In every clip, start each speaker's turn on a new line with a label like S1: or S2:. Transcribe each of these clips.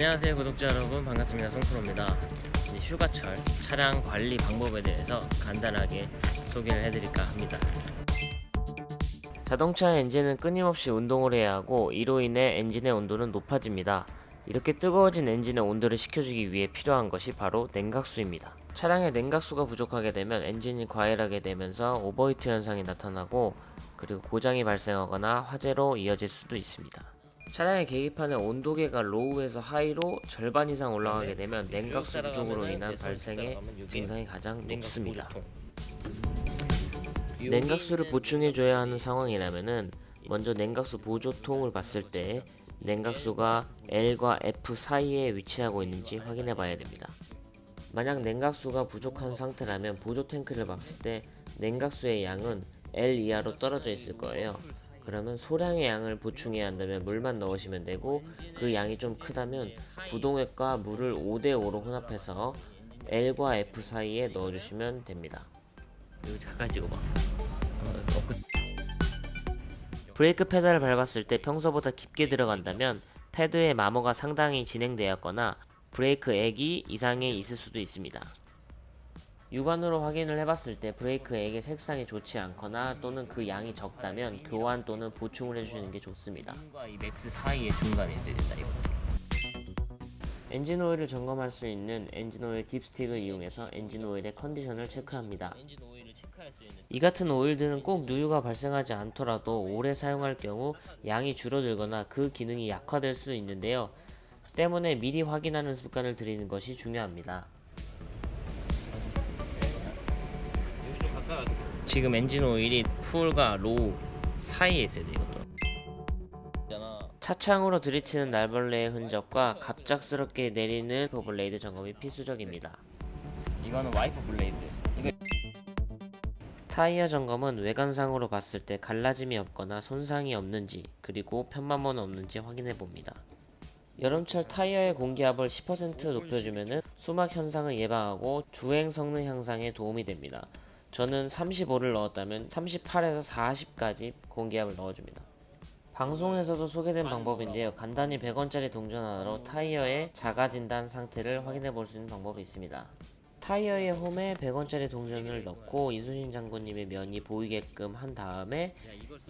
S1: 안녕하세요 구독자 여러분. 반갑습니다. 송프로입니다. 휴가철 차량 관리 방법에 대해서 간단하게 소개를 해드릴까 합니다. 자동차 엔진은 끊임없이 운동을 해야 하고 이로 인해 엔진의 온도는 높아집니다. 이렇게 뜨거워진 엔진의 온도를 식혀주기 위해 필요한 것이 바로 냉각수입니다. 차량의 냉각수가 부족하게 되면 엔진이 과열하게 되면서 오버히트 현상이 나타나고 그리고 고장이 발생하거나 화재로 이어질 수도 있습니다 차량의 계기판의 온도계가 로우에서 하이로 절반 이상 올라가게 되면 냉각수 부족으로 인한 발생의 증상이 가장 높습니다. 냉각수를 보충해줘야 하는 상황이라면은 먼저 냉각수 보조통을 봤을 때 냉각수가 L과 F 사이에 위치하고 있는지 확인해 봐야 됩니다. 만약 냉각수가 부족한 상태라면 보조 탱크를 봤을 때 냉각수의 양은 L 이하로 떨어져 있을 거예요. 그러면 소량의 양을 보충해야 한다면 물만 넣으시면 되고 그 양이 좀 크다면 부동액과 물을 5대5로 혼합해서 L과 F 사이에 넣어주시면 됩니다. 이거 잠깐 찍어봐. 브레이크 페달을 밟았을 때 평소보다 깊게 들어간다면 패드의 마모가 상당히 진행되었거나 브레이크 액이 이상해 있을 수도 있습니다. 육안으로 확인을 해봤을 때 브레이크 액의 색상이 좋지 않거나 또는 그 양이 적다면 교환 또는 보충을 해주시는 게 좋습니다. 이 맥스 사이의 중간에 있어야 된다 이거. 엔진 오일을 점검할 수 있는 엔진 오일 딥스틱을 이용해서 엔진 오일의 컨디션을 체크합니다. 이 같은 오일들은 꼭 누유가 발생하지 않더라도 오래 사용할 경우 양이 줄어들거나 그 기능이 약화될 수 있는데요. 때문에 미리 확인하는 습관을 들이는 것이 중요합니다. 지금 엔진 오일이 풀과 로우 사이에 있어야 돼 이것도. 차창으로 들이치는 날벌레의 흔적과 갑작스럽게 내리는 와이퍼 블레이드 점검이 필수적입니다. 이거는 와이퍼 블레이드. 이거 타이어 점검은 외관상으로 봤을 때 갈라짐이 없거나 손상이 없는지 그리고 편마모는 없는지 확인해 봅니다. 여름철 타이어의 공기압을 10% 높여주면 수막 현상을 예방하고 주행 성능 향상에 도움이 됩니다. 저는 35를 넣었다면 38에서 40까지 공기압을 넣어줍니다. 방송에서도 소개된 방법인데요. 간단히 100원짜리 동전 하나로 타이어의 진단 상태를 확인해 볼 수 있는 방법이 있습니다. 타이어의 홈에 100원짜리 동전을 넣고 인수신 장군님의 면이 보이게끔 한 다음에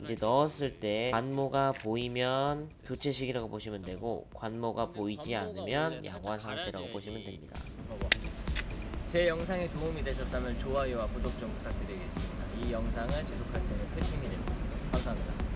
S1: 이제 넣었을 때 관모가 보이면 교체 시기라고 보시면 되고 관모가 보이지 않으면 양호한 상태라고 보시면 됩니다. 제 영상에 도움이 되셨다면 좋아요와 구독 좀 부탁드리겠습니다. 이 영상을 지속할 수 있는 큰 힘이 됩니다. 감사합니다.